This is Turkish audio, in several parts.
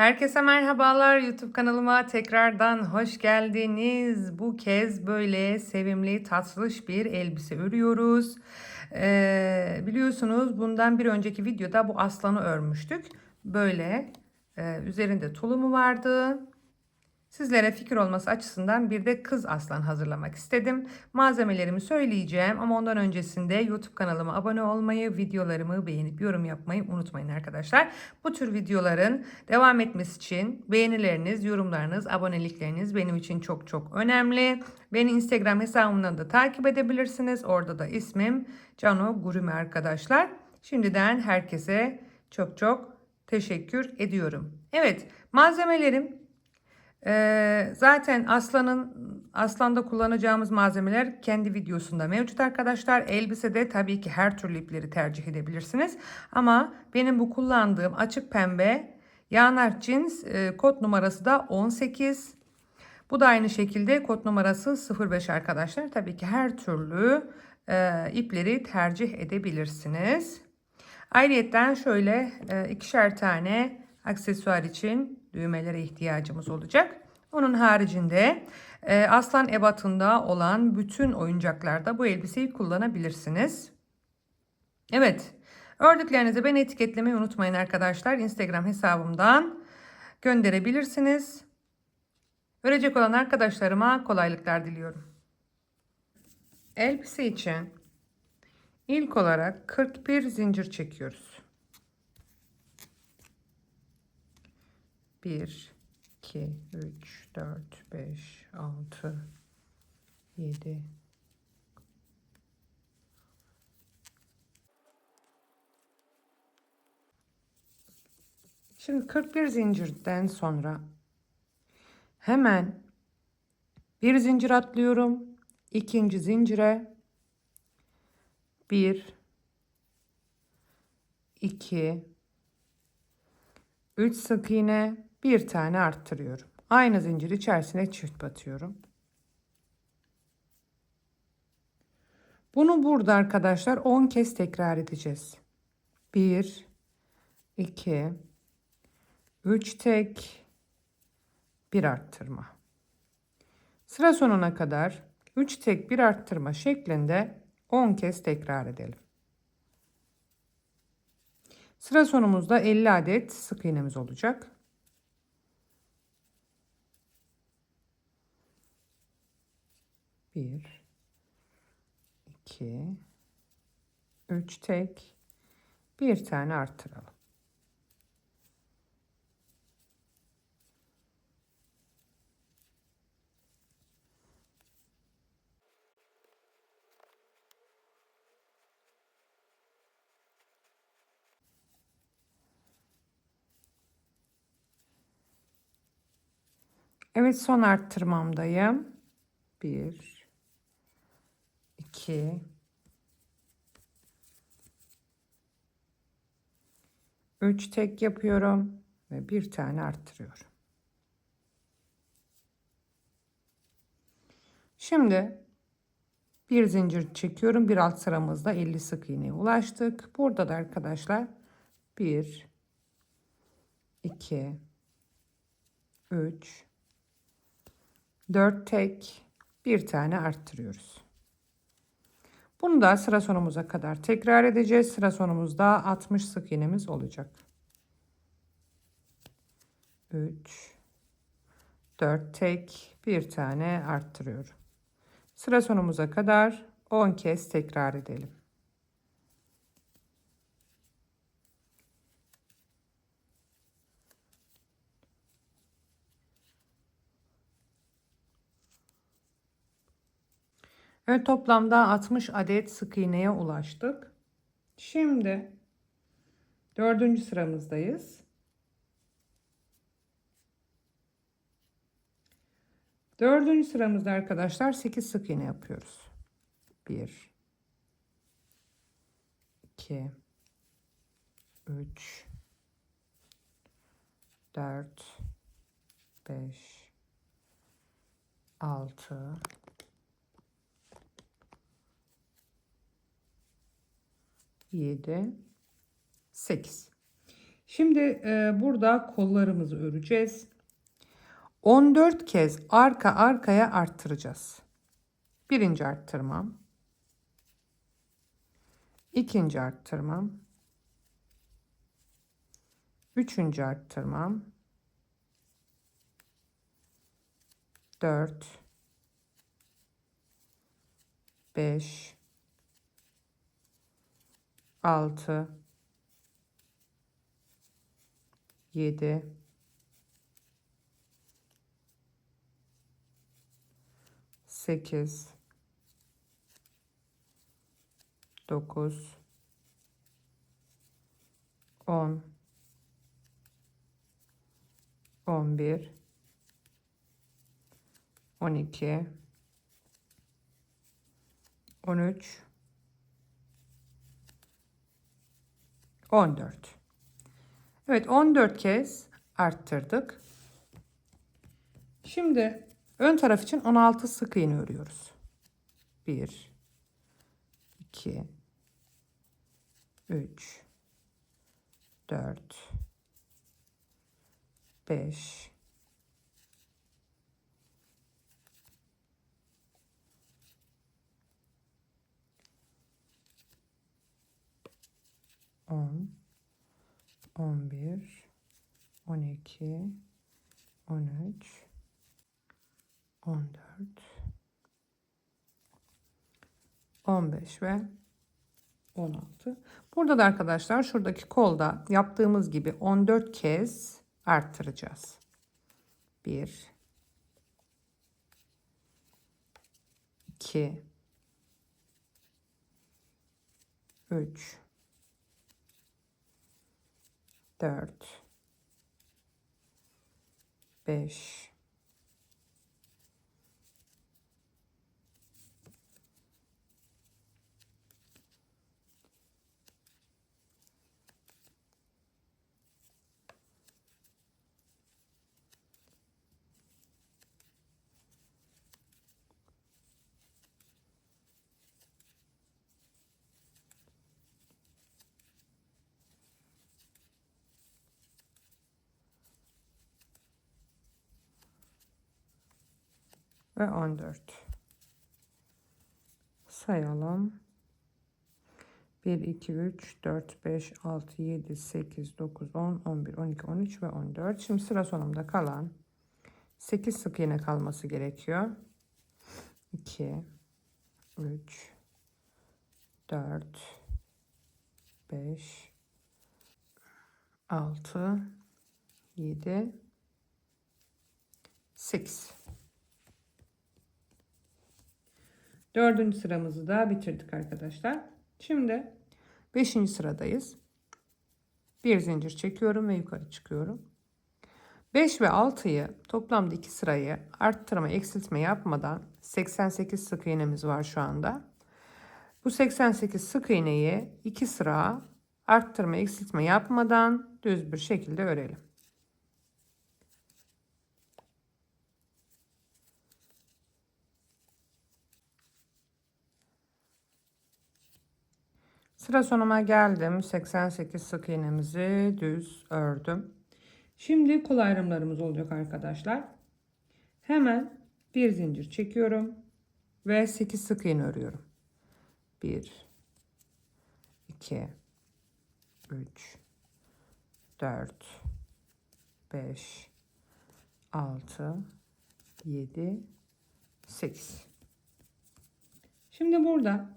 Herkese merhabalar YouTube kanalıma tekrardan hoş geldiniz. Bu kez böyle sevimli tatlış bir elbise örüyoruz. Ee, biliyorsunuz bundan bir önceki videoda bu aslanı örmüştük. Böyle e, üzerinde tulumu vardı. Sizlere fikir olması açısından bir de kız aslan hazırlamak istedim. Malzemelerimi söyleyeceğim ama ondan öncesinde YouTube kanalıma abone olmayı, videolarımı beğenip yorum yapmayı unutmayın arkadaşlar. Bu tür videoların devam etmesi için beğenileriniz, yorumlarınız, abonelikleriniz benim için çok çok önemli. Beni Instagram hesabımdan da takip edebilirsiniz. Orada da ismim Cano Gurumi arkadaşlar. Şimdiden herkese çok çok teşekkür ediyorum. Evet malzemelerim ee, zaten aslanın aslanda kullanacağımız malzemeler kendi videosunda mevcut arkadaşlar. Elbisede tabii ki her türlü ipleri tercih edebilirsiniz. Ama benim bu kullandığım açık pembe yanar cins e, kod numarası da 18. Bu da aynı şekilde kod numarası 05 arkadaşlar. Tabii ki her türlü e, ipleri tercih edebilirsiniz. Ayrıyeten şöyle e, ikişer tane aksesuar için düğmelere ihtiyacımız olacak. Onun haricinde e, aslan ebatında olan bütün oyuncaklarda bu elbiseyi kullanabilirsiniz. Evet ördüklerinizi beni etiketlemeyi unutmayın arkadaşlar. Instagram hesabımdan gönderebilirsiniz. Örecek olan arkadaşlarıma kolaylıklar diliyorum. Elbise için ilk olarak 41 zincir çekiyoruz. 1 2 3 4 5 6 7 Şimdi 41 zincirden sonra hemen bir zincir atlıyorum. ikinci zincire 1 2 3 sık iğne bir tane arttırıyorum. Aynı zincir içerisine çift batıyorum. Bunu burada arkadaşlar 10 kez tekrar edeceğiz. 1 2 3 tek bir arttırma. Sıra sonuna kadar 3 tek bir arttırma şeklinde 10 kez tekrar edelim. Sıra sonumuzda 50 adet sık iğnemiz olacak. 1 2 3 tek bir tane arttıralım. Evet son arttırmamdayım. 1 2 3 tek yapıyorum ve bir tane arttırıyorum. Şimdi bir zincir çekiyorum. Bir alt sıramızda 50 sık iğneye ulaştık. Burada da arkadaşlar 1 2 3 4 tek bir tane arttırıyoruz. Bunu da sıra sonumuza kadar tekrar edeceğiz. Sıra sonumuzda 60 sık iğnemiz olacak. 3 4 tek bir tane arttırıyorum. Sıra sonumuza kadar 10 kez tekrar edelim. Evet toplamda 60 adet sık iğneye ulaştık. Şimdi dördüncü sıramızdayız. Dördüncü sıramızda arkadaşlar 8 sık iğne yapıyoruz. 1 2 3 4 5 6 7, 8. Şimdi e, burada kollarımızı öreceğiz. 14 kez arka arkaya arttıracağız. Birinci arttırmam. ikinci arttırmam. Üçüncü arttırmam. 4 5 6 7 8 9 10 11 12 13 14 Evet 14 kez arttırdık. Şimdi ön taraf için 16 sık iğne örüyoruz. 1 2 3 4 5 10 11 12 13 14 15 ve 16. Burada da arkadaşlar şuradaki kolda yaptığımız gibi 14 kez arttıracağız. 1 2 3 4 5 ve 14. Sayalım. 1, 2, 3, 4, 5, 6, 7, 8, 9, 10, 11, 12, 13 ve 14. Şimdi sıra sonunda kalan 8 sık iğne kalması gerekiyor. 2, 3, 4, 5, 6, 7, 8. Dördüncü sıramızı da bitirdik arkadaşlar. Şimdi beşinci sıradayız. Bir zincir çekiyorum ve yukarı çıkıyorum. 5 ve 6'yı toplamda 2 sırayı arttırma eksiltme yapmadan 88 sık iğnemiz var şu anda. Bu 88 sık iğneyi 2 sıra arttırma eksiltme yapmadan düz bir şekilde örelim. Sıra sonuma geldim. 88 sık iğnemizi düz ördüm. Şimdi kol ayrımlarımız olacak arkadaşlar. Hemen bir zincir çekiyorum ve 8 sık iğne örüyorum. 1 2 3 4 5 6 7 8 Şimdi burada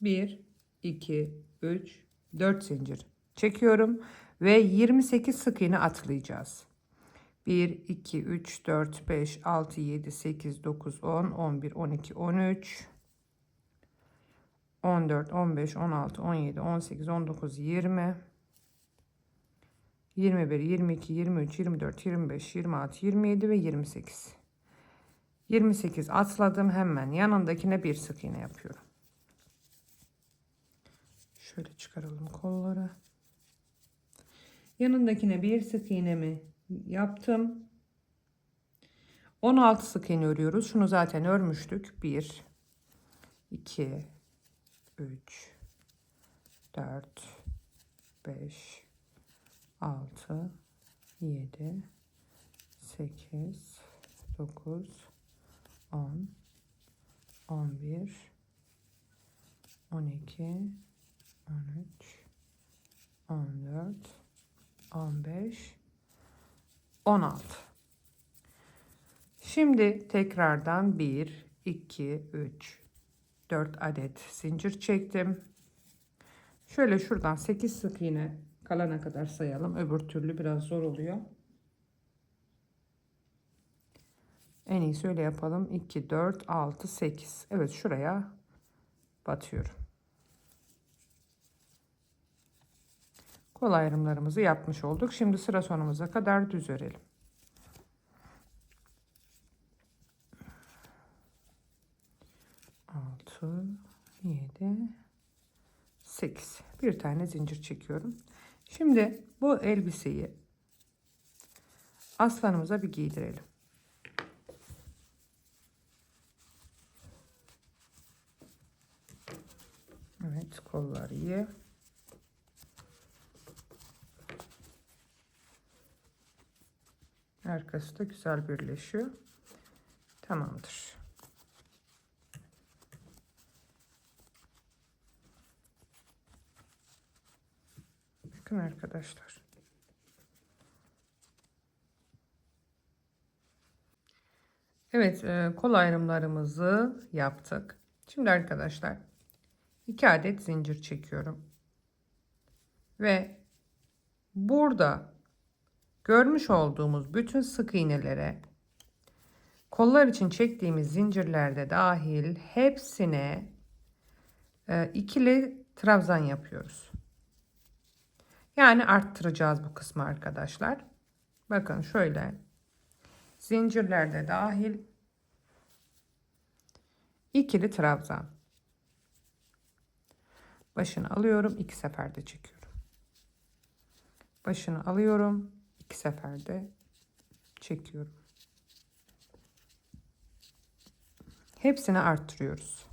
1 2 3 4 zincir çekiyorum ve 28 sık iğne atlayacağız. 1 2 3 4 5 6 7 8 9 10 11 12 13 14 15 16 17 18 19 20 21 22 23 24 25 26 27 ve 28 28 atladım hemen yanındakine bir sık iğne yapıyorum Şöyle çıkaralım kolları. Yanındakine bir sık iğnemi yaptım. 16 sık iğne örüyoruz. Şunu zaten örmüştük. 1 2 3 4 5 6 7 8 9 10 11 12 13 14 15 16 Şimdi tekrardan 1 2 3 4 adet zincir çektim. Şöyle şuradan 8 sık iğne kalana kadar sayalım. Öbür türlü biraz zor oluyor. En iyisi öyle yapalım. 2, 4, 6, 8. Evet şuraya batıyorum. Kol ayrımlarımızı yapmış olduk. Şimdi sıra sonumuza kadar düz örelim. Altı, yedi, sekiz. Bir tane zincir çekiyorum. Şimdi bu elbiseyi aslanımıza bir giydirelim. Evet kollar iyi. Arkası da güzel birleşiyor. Tamamdır. Bakın arkadaşlar. Evet e, kol ayrımlarımızı yaptık. Şimdi arkadaşlar 2 adet zincir çekiyorum. Ve burada görmüş olduğumuz bütün sık iğnelere kollar için çektiğimiz zincirlerde dahil hepsine e, ikili trabzan yapıyoruz. Yani arttıracağız bu kısmı arkadaşlar. Bakın şöyle zincirlerde dahil ikili trabzan. Başını alıyorum, iki seferde çekiyorum. Başını alıyorum, iki seferde çekiyorum. Hepsini arttırıyoruz.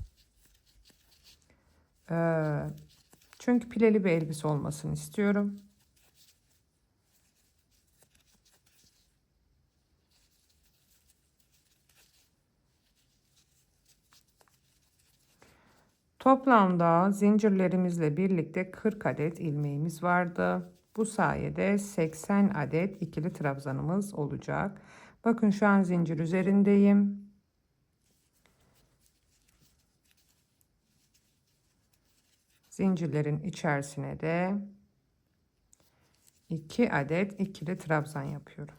Ee, çünkü pileli bir elbise olmasını istiyorum. Toplamda zincirlerimizle birlikte 40 adet ilmeğimiz vardı. Bu sayede 80 adet ikili trabzanımız olacak. Bakın şu an zincir üzerindeyim. Zincirlerin içerisine de 2 adet ikili trabzan yapıyorum.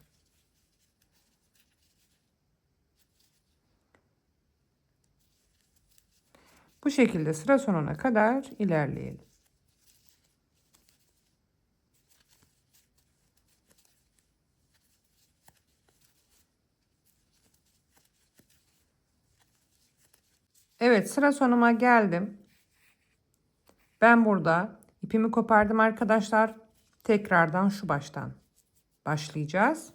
Bu şekilde sıra sonuna kadar ilerleyelim. Evet sıra sonuma geldim. Ben burada ipimi kopardım arkadaşlar. Tekrardan şu baştan başlayacağız.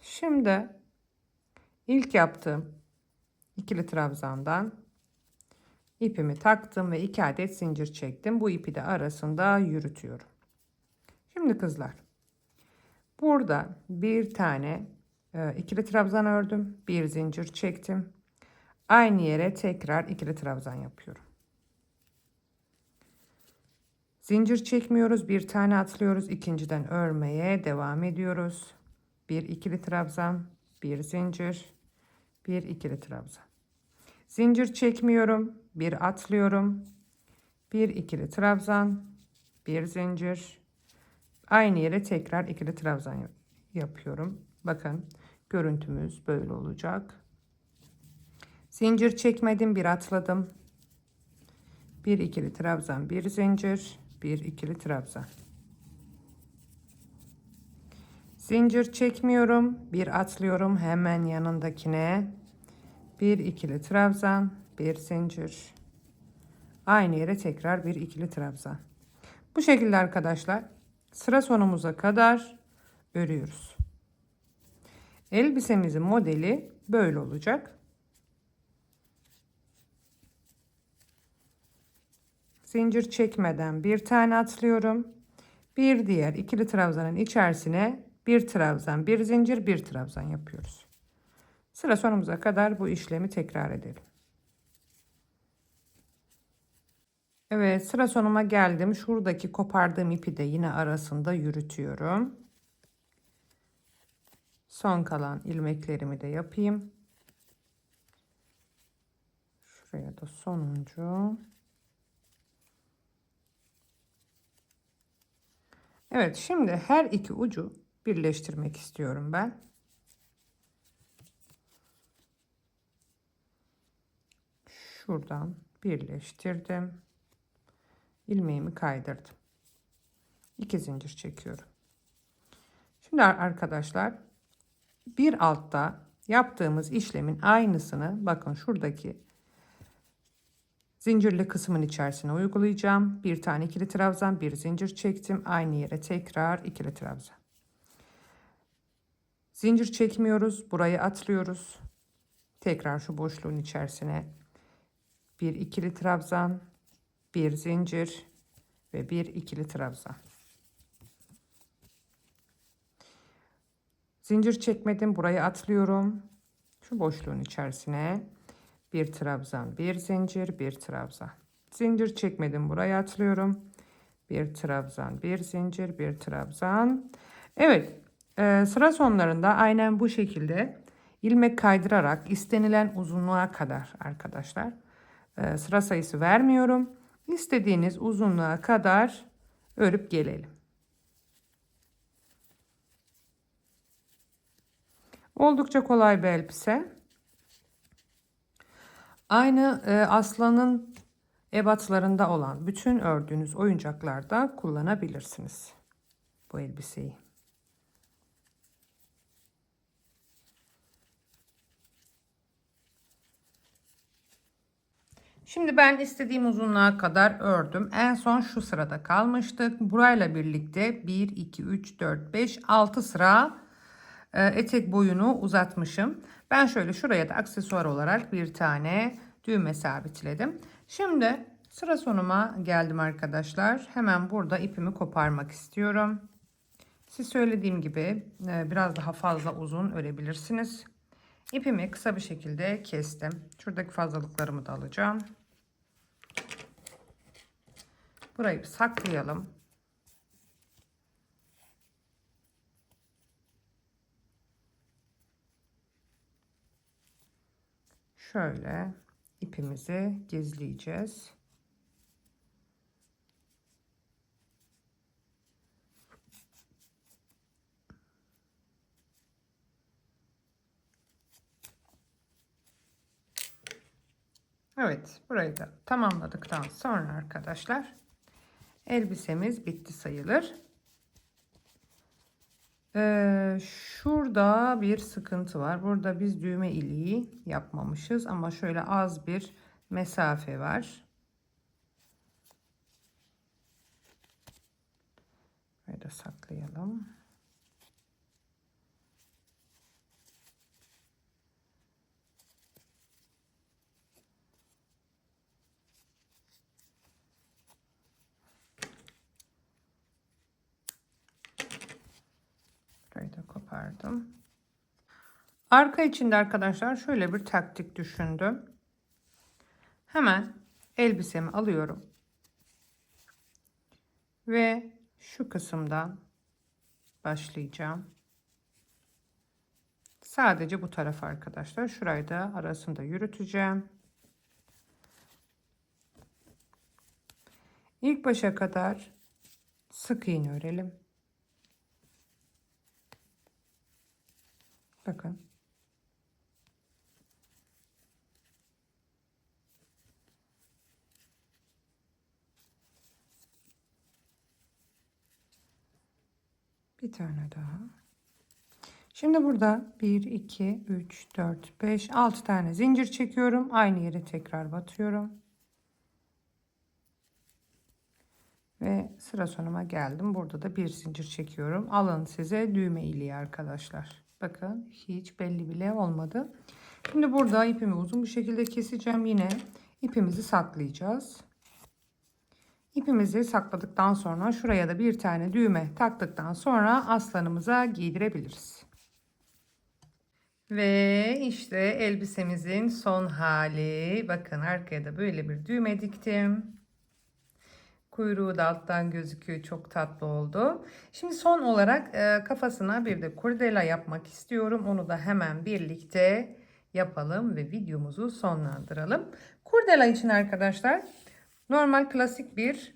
Şimdi ilk yaptığım ikili trabzandan ipimi taktım ve iki adet zincir çektim. Bu ipi de arasında yürütüyorum. Şimdi kızlar burada bir tane ikili trabzan ördüm. Bir zincir çektim. Aynı yere tekrar ikili trabzan yapıyorum. Zincir çekmiyoruz. Bir tane atlıyoruz. ikinciden örmeye devam ediyoruz. Bir ikili trabzan, bir zincir, bir ikili trabzan. Zincir çekmiyorum. Bir atlıyorum. Bir ikili trabzan, bir zincir. Aynı yere tekrar ikili trabzan yapıyorum. Bakın görüntümüz böyle olacak. Zincir çekmedim, bir atladım. Bir ikili trabzan, bir zincir, bir ikili trabzan. Zincir çekmiyorum, bir atlıyorum hemen yanındakine. Bir ikili trabzan, bir zincir. Aynı yere tekrar bir ikili trabzan. Bu şekilde arkadaşlar sıra sonumuza kadar örüyoruz. Elbisemizin modeli böyle olacak. zincir çekmeden bir tane atlıyorum. Bir diğer ikili trabzanın içerisine bir trabzan, bir zincir, bir trabzan yapıyoruz. Sıra sonumuza kadar bu işlemi tekrar edelim. Evet sıra sonuma geldim. Şuradaki kopardığım ipi de yine arasında yürütüyorum. Son kalan ilmeklerimi de yapayım. Şuraya da sonuncu. Evet şimdi her iki ucu birleştirmek istiyorum ben. Şuradan birleştirdim. ilmeğimi kaydırdım. İki zincir çekiyorum. Şimdi arkadaşlar bir altta yaptığımız işlemin aynısını bakın şuradaki zincirli kısmın içerisine uygulayacağım. Bir tane ikili trabzan, bir zincir çektim. Aynı yere tekrar ikili trabzan. Zincir çekmiyoruz. Burayı atlıyoruz. Tekrar şu boşluğun içerisine bir ikili trabzan, bir zincir ve bir ikili trabzan. Zincir çekmedim. Burayı atlıyorum. Şu boşluğun içerisine bir trabzan, bir zincir, bir trabzan. Zincir çekmedim. Buraya atlıyorum. Bir trabzan, bir zincir, bir trabzan. Evet, e, sıra sonlarında aynen bu şekilde ilmek kaydırarak istenilen uzunluğa kadar arkadaşlar e, sıra sayısı vermiyorum. İstediğiniz uzunluğa kadar örüp gelelim. Oldukça kolay bir elbise. Aynı e, aslanın ebatlarında olan bütün ördüğünüz oyuncaklarda kullanabilirsiniz bu elbiseyi. Şimdi ben istediğim uzunluğa kadar ördüm. En son şu sırada kalmıştık. Burayla birlikte 1, 2, 3, 4, 5, 6 sıra etek boyunu uzatmışım. Ben şöyle şuraya da aksesuar olarak bir tane düğme sabitledim. Şimdi sıra sonuma geldim arkadaşlar. Hemen burada ipimi koparmak istiyorum. Siz söylediğim gibi e, biraz daha fazla uzun örebilirsiniz. İpimi kısa bir şekilde kestim. Şuradaki fazlalıklarımı da alacağım. Burayı saklayalım. Şöyle ipimizi gizleyeceğiz. Evet burayı da tamamladıktan sonra arkadaşlar elbisemiz bitti sayılır. Ee, şurada bir sıkıntı var. Burada biz düğme iliği yapmamışız ama şöyle az bir mesafe var. Böyle saklayalım. Kopardım. Arka içinde arkadaşlar şöyle bir taktik düşündüm. Hemen elbisemi alıyorum. Ve şu kısımdan başlayacağım. Sadece bu taraf arkadaşlar. Şurayı da arasında yürüteceğim. İlk başa kadar sık iğne örelim. Bakın. Bir tane daha. Şimdi burada 1, 2, 3, 4, 5, 6 tane zincir çekiyorum. Aynı yere tekrar batıyorum. Ve sıra sonuma geldim. Burada da bir zincir çekiyorum. Alın size düğme iliği arkadaşlar. Bakın hiç belli bile olmadı. Şimdi burada ipimi uzun bir şekilde keseceğim. Yine ipimizi saklayacağız. İpimizi sakladıktan sonra şuraya da bir tane düğme taktıktan sonra aslanımıza giydirebiliriz. Ve işte elbisemizin son hali. Bakın arkaya da böyle bir düğme diktim. Kuyruğu da alttan gözüküyor. Çok tatlı oldu. Şimdi son olarak e, kafasına bir de kurdela yapmak istiyorum. Onu da hemen birlikte yapalım ve videomuzu sonlandıralım. Kurdela için arkadaşlar normal klasik bir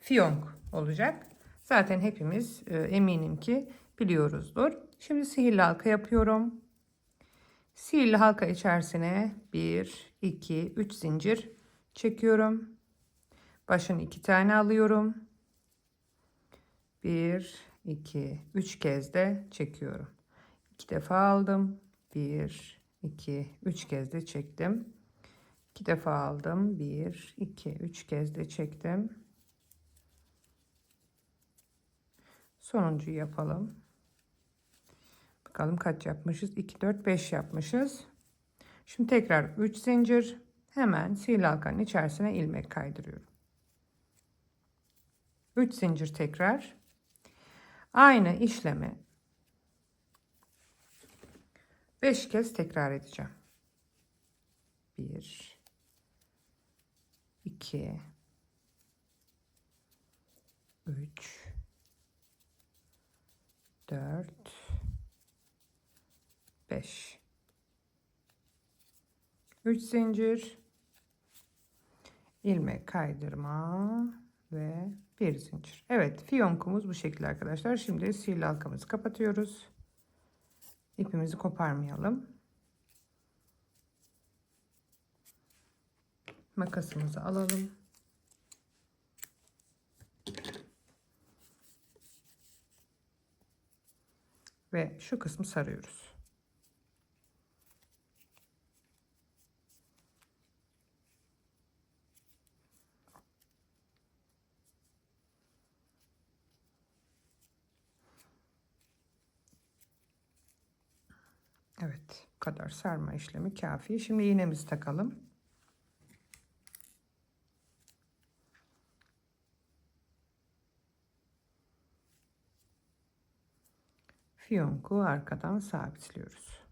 fiyonk olacak. Zaten hepimiz e, eminim ki biliyoruzdur. Şimdi sihirli halka yapıyorum. Sihirli halka içerisine 1, 2, 3 zincir çekiyorum. Başını iki tane alıyorum. 1, 2, 3 kez de çekiyorum. 2 defa aldım. 1, 2, 3 kez de çektim. 2 defa aldım. 1, 2, 3 kez de çektim. Sonuncuyu yapalım. Bakalım kaç yapmışız? 2, 4, 5 yapmışız. Şimdi tekrar 3 zincir. Hemen sihirli halkanın içerisine ilmek kaydırıyorum. 3 zincir tekrar. Aynı işlemi 5 kez tekrar edeceğim. 1 2 3 4 5 3 zincir ilmek kaydırma ve bir zincir. Evet fiyonkumuz bu şekilde arkadaşlar. Şimdi sihirli halkamızı kapatıyoruz. İpimizi koparmayalım. Makasımızı alalım. Ve şu kısmı sarıyoruz. Evet, bu kadar sarma işlemi kafi. Şimdi iğnemizi takalım. Fiyonku arkadan sabitliyoruz.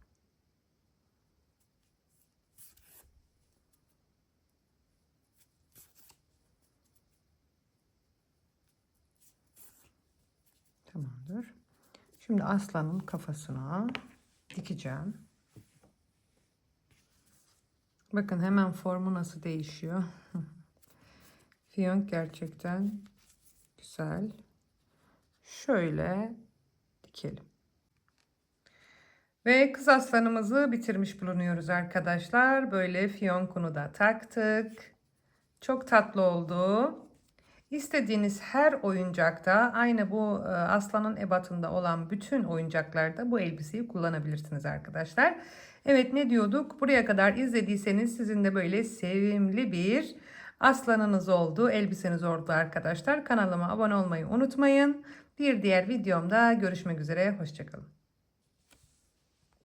Tamamdır. Şimdi aslanın kafasına dikeceğim. Bakın hemen formu nasıl değişiyor. Fiyonk gerçekten güzel. Şöyle dikelim. Ve kız aslanımızı bitirmiş bulunuyoruz arkadaşlar. Böyle fiyonkunu da taktık. Çok tatlı oldu. İstediğiniz her oyuncakta aynı bu e, aslanın ebatında olan bütün oyuncaklarda bu elbiseyi kullanabilirsiniz arkadaşlar. Evet ne diyorduk? Buraya kadar izlediyseniz sizin de böyle sevimli bir aslanınız oldu, elbiseniz oldu arkadaşlar. Kanalıma abone olmayı unutmayın. Bir diğer videomda görüşmek üzere. Hoşçakalın.